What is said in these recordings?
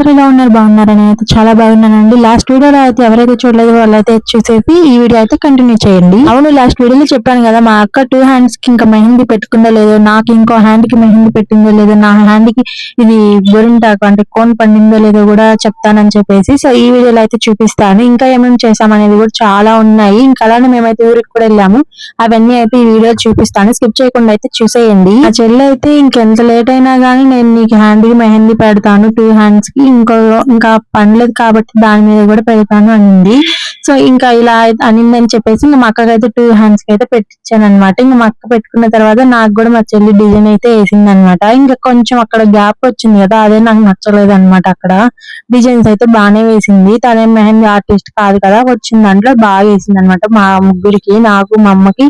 అందరూ ఎలా ఉన్నారు? బాగున్నారని అయితే చాలా బాగున్నానండి. లాస్ట్ వీడియోలో అయితే ఎవరైతే చూడలేదు వాళ్ళైతే చూసేసి ఈ వీడియో అయితే కంటిన్యూ చేయండి. అవును లాస్ట్ వీడియోలో చెప్పాను కదా మా అక్క టూ హ్యాండ్స్కి ఇంకా మెహందీ పెట్టుకుందో లేదో నాకు ఇంకో హ్యాండ్కి మెహందీ పెట్టిందో లేదో నా హ్యాండ్కి ఇది గోరింటాకు అంటే కోన్ పండిందో లేదో కూడా చెప్తానని చెప్పేసి సో ఈ వీడియోలో అయితే చూపిస్తాను. ఇంకా ఏమేమి చేసామనేది కూడా చాలా ఉన్నాయి. ఇంకా అలానే మేమైతే ఊరికి కూడా వెళ్ళాము. అవన్నీ అయితే ఈ వీడియో చూపిస్తాను. స్కిప్ చేయకుండా అయితే చూసేయండి. ఆ చెల్లి అయితే ఇంకెంత లేట్ అయినా గానీ నేను నీకు హ్యాండ్కి మెహందీ పెడతాను టూ హ్యాండ్స్కి. ఇంకో ఇంకా పండలేదు కాబట్టి దాని మీద కూడా పెడతాను అనింది. సో ఇంకా ఇలా అనిందని చెప్పేసి ఇంకా మా అక్కకి అయితే టూ హ్యాండ్స్కి అయితే పెట్టించాను అనమాట ఇంకా మా అక్క పెట్టుకున్న తర్వాత నాకు కూడా మా చెల్లి డిజైన్ అయితే వేసింది అనమాట ఇంకా కొంచెం అక్కడ గ్యాప్ వచ్చింది కదా అదే నాకు నచ్చలేదు అనమాట అక్కడ. డిజైన్స్ అయితే బాగానే వేసింది. తనే మెహందీ ఆర్టిస్ట్ కాదు కదా వచ్చిన దాంట్లో బాగా వేసింది అనమాట మా ముగ్గురికి నాకు మా అమ్మకి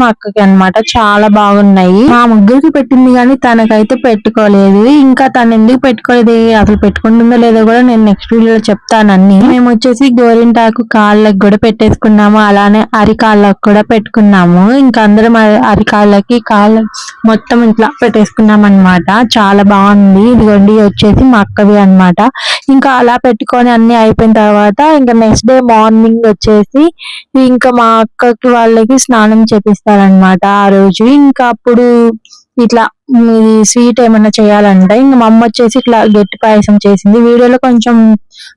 మా అక్కకి అన్నమాట. చాలా బాగున్నాయి. మా ముగ్గురికి పెట్టింది కానీ తనకైతే పెట్టుకోలేదు. ఇంకా తను ఎందుకు పెట్టుకోలేదు అసలు పెట్టుకుంటుందో లేదో కూడా నేను నెక్స్ట్ వీడియోలో చెప్తాను అన్ని. మేము వచ్చేసి గోరింటాకు కాళ్ళకి కూడా పెట్టేసుకున్నాము. అలానే అరికాళ్ళకి కూడా పెట్టుకున్నాము. ఇంకా అందరం అరికాళ్ళకి కాళ్ళ మొత్తం ఇట్లా పెట్టేసుకున్నాం అన్నమాట చాలా బాగుంది. ఇదిగోండి వచ్చేసి మా అక్కవి అన్నమాట. ఇంకా అలా పెట్టుకొని అన్ని అయిపోయిన తర్వాత ఇంకా నెక్స్ట్ డే మార్నింగ్ వచ్చేసి ఇంకా మా అక్కకి వాళ్ళకి స్నానం చేపిస్తారనమాట ఆ రోజు. ఇంకా అప్పుడు ఇట్లా ఇది స్వీట్ ఏమన్నా చేయాలంటే ఇంకా మా అమ్మ వచ్చేసి ఇట్లా గట్టి పాయసం చేసింది. వీడియోలో కొంచెం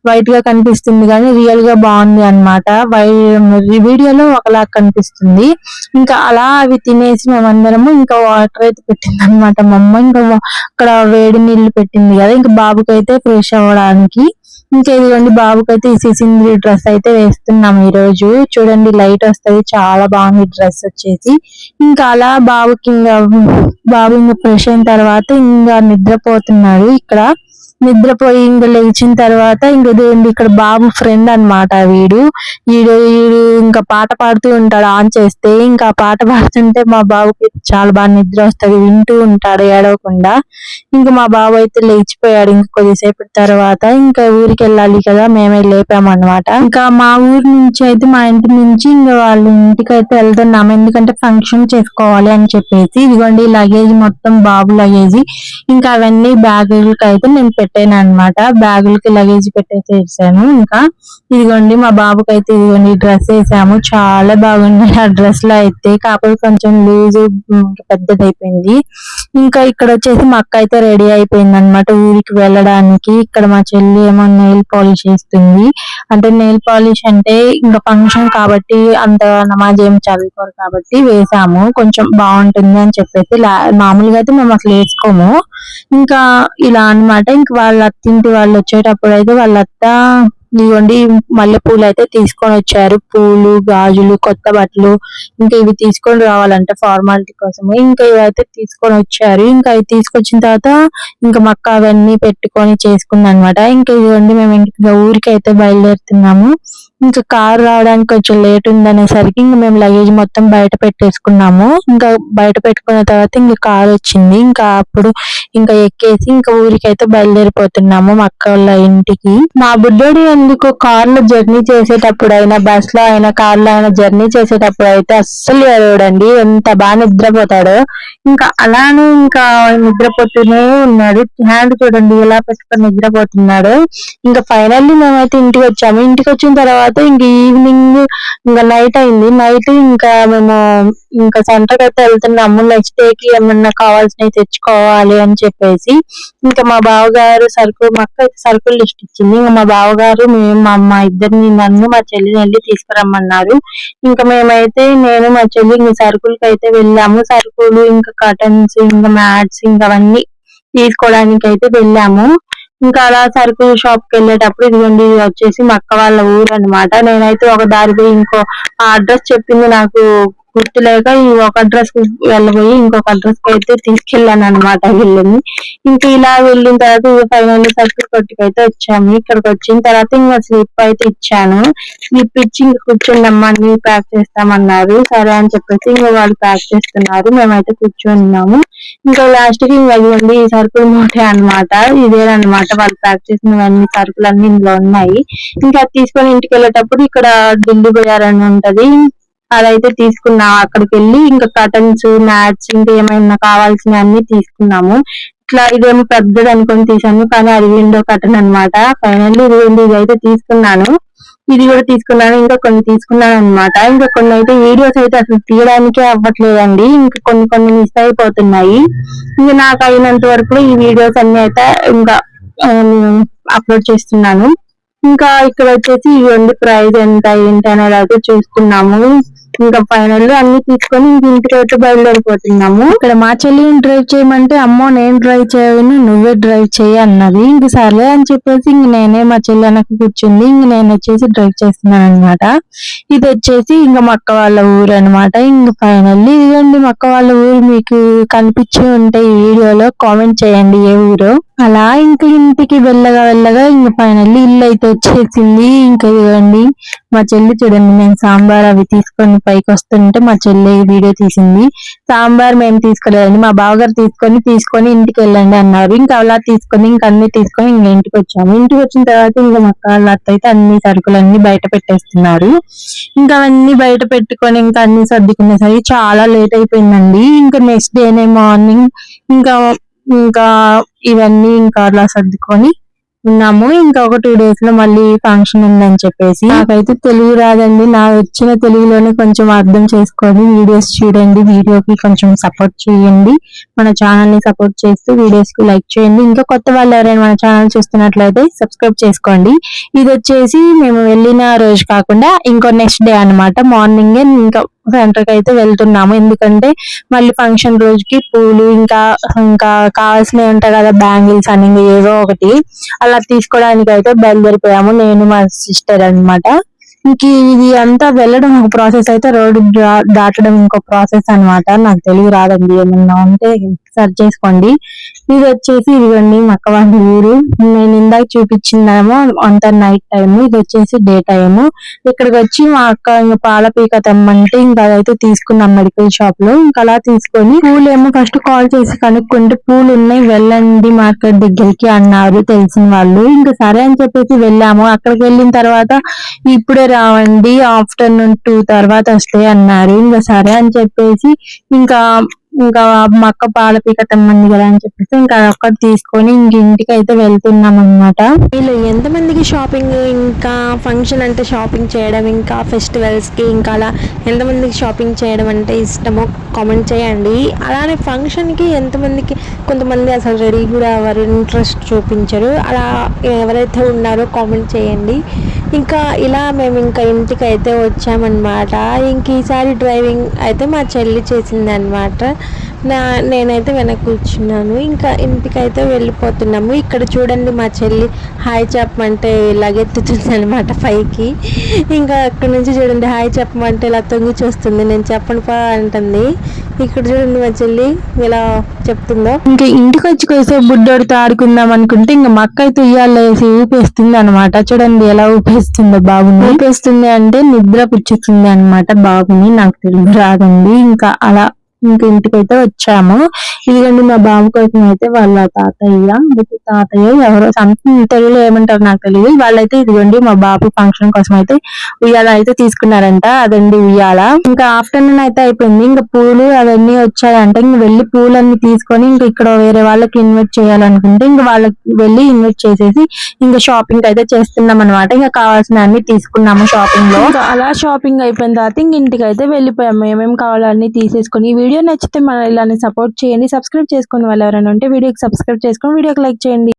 వైట్గా కనిపిస్తుంది కానీ రియల్గా బాగుంది అనమాట వీడియోలో ఒకలా కనిపిస్తుంది. ఇంకా అలా అవి తినేసి మేమందరము ఇంకా వాటర్ అయితే పెట్టింది అనమాట మా అమ్మ. ఇంకా అక్కడ వేడి నీళ్ళు పెట్టింది కదా ఇంకా బాబుకి అయితే ఫ్రెష్ అవ్వడానికి. ఇంకా ఇదిగోండి బాబుకి అయితే ఈ సిసింద్రి డ్రెస్ అయితే వేస్తున్నాం ఈ రోజు చూడండి లైట్ వస్తది చాలా బాగుంది డ్రెస్ వచ్చేసి. ఇంకా అలా బాబుకి ఇంకా బాబు ఇంకా ఫ్రెష్ అయిన తర్వాత ఇంకా నిద్రపోతున్నాడు. ఇక్కడ నిద్రపోయి ఇంకా లేచిన తర్వాత ఇంక ఇదేంటి ఇక్కడ బాబు ఫ్రెండ్ అన్నమాట వీడు. వీడు వీడు ఇంకా పాట పాడుతూ ఉంటాడు ఆన్ చేస్తే. ఇంకా పాట పాడుతుంటే మా బాబుకి చాలా బాగా నిద్ర వస్తది వింటూ ఉంటాడు ఏడవకుండా. ఇంకా మా బాబు అయితే లేచిపోయాడు ఇంకా కొద్దిసేపు తర్వాత. ఇంకా ఊరికి వెళ్ళాలి కదా మేమే లేపామన్నమాట. ఇంకా మా ఊరు నుంచి అయితే మా ఇంటి నుంచి ఇంకా వాళ్ళ ఇంటికి అయితే వెళ్తున్నాము. ఎందుకంటే ఫంక్షన్ చేసుకోవాలి అని చెప్పేసి. ఇదిగోండి లగేజ్ మొత్తం బాబు లగేజ్ ఇంకా అవన్నీ బ్యాగులకి అయితే నేను పెట్టాను అనమాట బ్యాగులకి లగేజ్ పెట్టేసేసాను ఇంకా. ఇదిగోండి మా బాబుకి అయితే ఇదిగోండి డ్రెస్ వేసాము. చాలా బాగుంది ఆ డ్రెస్లో అయితే కాకపోతే కొంచెం లూజ్ పెద్దది అయిపోయింది ఇంకా ఇక్కడ వచ్చేసి మా అక్క అయితే రెడీ అయిపోయింది అనమాట ఊరికి వెళ్ళడానికి. ఇక్కడ మా చెల్లి ఏమో నెయిల్ పాలిష్ వేస్తుంది అంటే నెయిల్ పాలిష్ అంటే ఇంకా ఫంక్షన్ కాబట్టి అంత నమాజ్ ఏం చదువుకోరు కాబట్టి వేసాము. కొంచెం బాగుంటుంది అని చెప్పేసి లా- మామూలుగా అయితే మేము అసలు వేసుకోము. ఇంకా ఇలా అన్నమాట. ఇంకా వాళ్ళ అత్తింటి వాళ్ళు వచ్చేటప్పుడు అయితే వాళ్ళ అత్త ఇదిగోండి మల్లెపూలు అయితే తీసుకొని వచ్చారు. పూలు గాజులు కొత్త బట్టలు ఇంకా ఇవి తీసుకొని రావాలంటే ఫార్మాలిటీ కోసం ఇంకా ఇవైతే తీసుకొని వచ్చారు. ఇంకా అవి తీసుకొచ్చిన తర్వాత ఇంకా మక్క అవన్నీ పెట్టుకొని చేసుకుందనమాట. ఇంకా ఇదిగోండి మేము ఇంకా ఊరికి అయితే బయలుదేరుతున్నాము. ఇంకా కార్ రావడానికి కొంచెం లేట్ ఉందనేసరికి ఇంకా మేము లగేజ్ మొత్తం బయట పెట్టేసుకున్నాము. ఇంకా బయట పెట్టుకున్న తర్వాత ఇంకా కార్ వచ్చింది. ఇంకా అప్పుడు ఇంకా ఎక్కేసి ఇంకా ఊరికి అయితే బయలుదేరిపోతున్నాము మా అక్క వాళ్ళ ఇంటికి. మా బుడ్డోడు ఎందుకు కార్లో జర్నీ చేసేటప్పుడు అయినా బస్లో అయినా కార్లో అయినా జర్నీ చేసేటప్పుడు అయితే అస్సలు ఎరవడండి ఎంత బాగా నిద్రపోతాడో. ఇంకా అలానే ఇంకా నిద్రపోతూనే ఉన్నాడు. హ్యాండ్ చూడండి ఎలా పెట్టుకొని నిద్రపోతున్నాడు. ఇంకా ఫైనల్లీ మేమైతే ఇంటికి వచ్చాము. ఇంటికి వచ్చిన తర్వాత ఇంక ఈవినింగ్ ఇంకా నైట్ అయింది. నైట్ ఇంకా మేము ఇంకా సెంటర్ అయితే వెళ్తున్నాము నెక్స్ట్ డే కి ఏమన్నా కావాల్సినవి తెచ్చుకోవాలి అని చెప్పేసి ఇంకా మా బావగారు సరుకు మా అక్క అయితే సరుకులు లిస్ట్ ఇచ్చింది. ఇంకా మా బావగారు మేము మా అమ్మ ఇద్దరిని నన్ను మా చెల్లిని వెళ్ళి తీసుకురమ్మన్నారు. ఇంకా మేమైతే నేను మా చెల్లి ఇంక సరుకులకి అయితే వెళ్ళాము. సరుకులు ఇంకా కటన్స్ ఇంకా మ్యాట్స్ ఇంకా అవన్నీ తీసుకోవడానికి అయితే వెళ్ళాము. ఇంకా అలా సరుకుల షాప్కి వెళ్ళేటప్పుడు ఇదిగోండి ఇది వచ్చేసి మా అక్క వాళ్ళ ఊరు అన్నమాట. నేనైతే ఒక దారి పోయి ఇంకో ఆ అడ్రస్ చెప్పింది నాకు గుర్తులేక ఈ ఒక అడ్రస్కి వెళ్ళబోయి ఇంకొక అడ్రస్కి అయితే తీసుకెళ్ళాను అనమాట వెళ్ళింది ఇంకా ఇలా వెళ్ళిన తర్వాత ఫైనల్ సర్కిల్ కొట్టుకు అయితే వచ్చాము. ఇక్కడికి వచ్చిన తర్వాత ఇంకా స్లిప్ అయితే ఇచ్చాను. స్లిప్ ఇచ్చి ఇంకా కూర్చోండమ్మా అన్ని ప్యాక్ చేస్తామన్నారు. సరే అని చెప్పేసి ఇంకా వాళ్ళు ప్యాక్ చేస్తున్నారు. మేమైతే కూర్చొని ఉన్నాము ఇంకా లాస్ట్కి ఇంకా ఇదిగోండి ఈ సరుకులు మూటే అన్నమాట. ఇదేనమాట వాళ్ళు ప్యాక్ చేసినవన్నీ సరుకులు అన్ని ఇందులో ఉన్నాయి. ఇంకా తీసుకొని ఇంటికి వెళ్ళేటప్పుడు ఇక్కడ ఢిల్లీ బజార్ అని ఉంటది. అదైతే తీసుకున్నాం. అక్కడికి వెళ్ళి ఇంకా కటన్స్ మ్యాట్స్ ఇంకా ఏమైనా కావాల్సిన అన్ని తీసుకున్నాము. ఇట్లా ఇదేమో పెద్దది అనుకొని తీసాను కానీ అది విండో కటన్ అనమాట ఫైనల్లీ ఇది ఇది అయితే తీసుకున్నాను. ఇది కూడా తీసుకున్నాను ఇంకా కొన్ని తీసుకున్నాను అన్నమాట. ఇంకా కొన్ని అయితే వీడియోస్ అయితే అసలు తీయడానికే అవ్వట్లేదండి. ఇంకా కొన్ని కొన్ని మిస్ అయిపోతున్నాయి. ఇంకా నాకు అయినంత వరకు ఈ వీడియోస్ అన్ని అయితే ఇంకా అప్లోడ్ చేస్తున్నాను. ఇంకా ఇక్కడ వచ్చేసి ఇవన్నీ ప్రైస్ ఎంత ఏంటి అనేది అయితే చూస్తున్నాము. ఇంకా ఫైనల్ అన్ని తీసుకొని ఇంక ఇంటికి అయితే బయలుదేరిపోతున్నాము. ఇక్కడ మా చెల్లిని డ్రైవ్ చేయమంటే అమ్మో నేను డ్రైవ్ చేయను నువ్వే డ్రైవ్ చేయి అన్నది. ఇంక సర్లే అని చెప్పేసి ఇంక నేనే మా చెల్లి వెనక కూర్చుంది. ఇంక నేను వచ్చేసి డ్రైవ్ చేస్తున్నాను అనమాట ఇది వచ్చేసి ఇంకా మా అక్క వాళ్ళ ఊరు అనమాట ఇంక ఫైనల్లీ ఇదిగోండి మా అక్క వాళ్ళ ఊరు. మీకు కనిపించి ఉంటే ఈ వీడియోలో కామెంట్ చేయండి ఏ ఊరు. అలా ఇంకా ఇంటికి వెళ్ళగా వెళ్ళగా ఇంకా ఫైనల్లీ ఇల్లు అయితే వచ్చేసింది. ఇంకా ఇవ్వండి మా చెల్లి చూడండి నేను సాంబార్ అవి తీసుకొని పైకి వస్తుంటే మా చెల్లి వీడియో తీసింది. సాంబార్ మేము తీసుకోలేదండి మా బావగారు తీసుకొని తీసుకొని ఇంటికి వెళ్ళండి అన్నారు. ఇంకా అలా తీసుకొని ఇంకా అన్ని తీసుకొని ఇంకా ఇంటికి వచ్చాము. ఇంటికి వచ్చిన తర్వాత ఇంకా మా వాళ్ళ అత్త అయితే అన్ని సరుకులన్నీ బయట పెట్టేస్తున్నారు. ఇంకా అవన్నీ బయట పెట్టుకొని ఇంకా అన్ని సర్దుకునేసరికి చాలా లేట్ అయిపోయిందండి. ఇంకా నెక్స్ట్ డేనే మార్నింగ్ ఇంకా ఇంకా ఇవన్నీ ఇంకా అలా సర్దుకొని ఉన్నాము. ఇంకా ఒక టూ డేస్లో మళ్ళీ ఫంక్షన్ ఉందని చెప్పేసి. నాకైతే తెలుగు రాదండి. నా వచ్చిన తెలుగులోనే కొంచెం అర్థం చేసుకొని వీడియోస్ చూడండి. వీడియోకి కొంచెం సపోర్ట్ చేయండి. మన ఛానల్ని సపోర్ట్ చేస్తూ వీడియోస్కి లైక్ చేయండి. ఇంకా కొత్త వాళ్ళు ఎవరైనా మన ఛానల్ చూస్తున్నట్లయితే సబ్స్క్రైబ్ చేసుకోండి. ఇది వచ్చేసి మేము వెళ్ళిన రోజు కాకుండా ఇంకో నెక్స్ట్ డే అన్నమాట. మార్నింగ్ ఇంకా సెంటర్కి అయితే వెళ్తున్నాము. ఎందుకంటే మళ్ళీ ఫంక్షన్ రోజుకి పూలు ఇంకా ఇంకా కావాల్సినవి ఉంటాయి కదా బ్యాంగిల్స్ అని ఇంకా ఏదో ఒకటి. అలా తీసుకోవడానికి అయితే బయలుదేరిపోయాము. నేను మా సిస్టర్ అన్నమాట. ఇంక ఇది అంతా వెళ్ళడం ఒక ప్రాసెస్ అయితే రోడ్డు దాటడం ఇంకో ప్రాసెస్ అన్నమాట. నాకు తెలియదు రాదండి ఏమన్నా ఉంటే సెర్చ్ చేసుకోండి. ఇది వచ్చేసి ఇదిగోండి మక్క వాళ్ళ ఊరు. నేను ఇందాక చూపించిందేమో అంత నైట్ టైం ఇది వచ్చేసి డే టైం ఇక్కడికి వచ్చి మా అక్క ఇంకా పాల పీక తెమ్మంటే ఇంకా అదైతే తీసుకున్నాం మెడికల్ షాప్లో. ఇంకా అలా తీసుకొని పూలు ఏమో ఫస్ట్ కాల్ చేసి కనుక్కుంటే పూలు ఉన్నాయి వెళ్ళండి మార్కెట్ దగ్గరికి అన్నారు తెలిసిన వాళ్ళు. ఇంకా సరే అని చెప్పేసి వెళ్ళాము. అక్కడికి వెళ్ళిన తర్వాత ఇప్పుడే రావండి ఆఫ్టర్నూన్ టూ తర్వాత వస్తాయి అన్నారు. ఇంకా సరే అని చెప్పేసి ఇంకా ఇంకా మా అక్క పాల పీక తెమ్మంది కదా అని చెప్పేసి ఇంకా అదొక్కటి తీసుకొని ఇంక ఇంటికి అయితే వెళ్తున్నాం అనమాట వీళ్ళు ఎంతమందికి షాపింగ్ ఇంకా ఫంక్షన్ అంటే షాపింగ్ చేయడం ఇంకా ఫెస్టివల్స్కి ఇంకా అలా ఎంతమందికి షాపింగ్ చేయడం అంటే ఇష్టమో కామెంట్ చేయండి. అలానే ఫంక్షన్కి ఎంతమందికి కొంతమంది అసలు రెడీ కూడా ఎవరు ఇంట్రెస్ట్ చూపించరు. అలా ఎవరైతే ఉన్నారో కామెంట్ చేయండి. ఇంకా ఇలా మేము ఇంకా ఇంటికి అయితే వచ్చామన్నమాట. ఇంక ఈసారి డ్రైవింగ్ అయితే మా చెల్లి చేసింది అనమాట నా నేనైతే వెనక కూర్చున్నాను. ఇంకా ఇంటికైతే వెళ్ళిపోతున్నాము. ఇక్కడ చూడండి మా చెల్లి హాయ్ చెప్పమంటే లగెత్తుతుంది అనమాట పైకి. ఇంకా అక్కడ నుంచి చూడండి హాయ్ చెప్పమంటే ఇలా తొంగి చూస్తుంది. నేను చెప్పను పా అంటుంది. ఇక్కడ చూడండి మా చెల్లి ఇలా చెప్తుందో. ఇంకా ఇంటికి వచ్చి కొద్దిసేపు బుడ్డోడితో ఆడుకుందాం అనుకుంటే ఇంకా మా అక్క అయితే ఉయ్యాల్లో వేసి ఊపేస్తుంది అనమాట చూడండి ఎలా ఊపేస్తుందో బాబుని. ఊపేస్తుంది అంటే నిద్ర పుచ్చుతుంది అనమాట బాబుని. నాకు తెలుగు రాదండి. ఇంకా అలా ఇంక ఇంటికైతే వచ్చాము. ఇదిగోండి మా బాబు కోసం అయితే వాళ్ళ తాతయ్య తాతయ్య ఎవరో సంథింగ్ తెలుగులో ఏమంటారు నాకు తెలియదు వాళ్ళైతే ఇదిగోండి మా బాబు ఫంక్షన్ కోసం అయితే ఉయ్యాల అయితే తీసుకున్నారంట. అదండి ఉయ్యాల. ఇంకా ఆఫ్టర్నూన్ అయితే అయిపోయింది. ఇంకా పూలు అవన్నీ వచ్చాయంట. ఇంక వెళ్ళి పూలన్నీ తీసుకొని ఇంకా ఇక్కడ వేరే వాళ్ళకి ఇన్వైట్ చేయాలనుకుంటే ఇంకా వాళ్ళకి వెళ్ళి ఇన్వైట్ చేసేసి ఇంకా షాపింగ్ అయితే చేస్తున్నాం అనమాట ఇంకా కావాల్సిన అన్ని తీసుకున్నాము షాపింగ్లో. అలా షాపింగ్ అయిపోయిన తర్వాత ఇంక ఇంటికి అయితే వెళ్ళిపోయాము. ఏమేమి కావాలో అన్ని తీసేసుకొని వీడియో నచ్చితే మన ఇలానే సపోర్ట్ చేయండి. సబ్స్క్రైబ్ చేసుకుని వాళ్ళు ఎవరైనా ఉంటే వీడియోకి సబ్స్క్రైబ్ చేసుకొని వీడియోకి లైక్ చేయండి.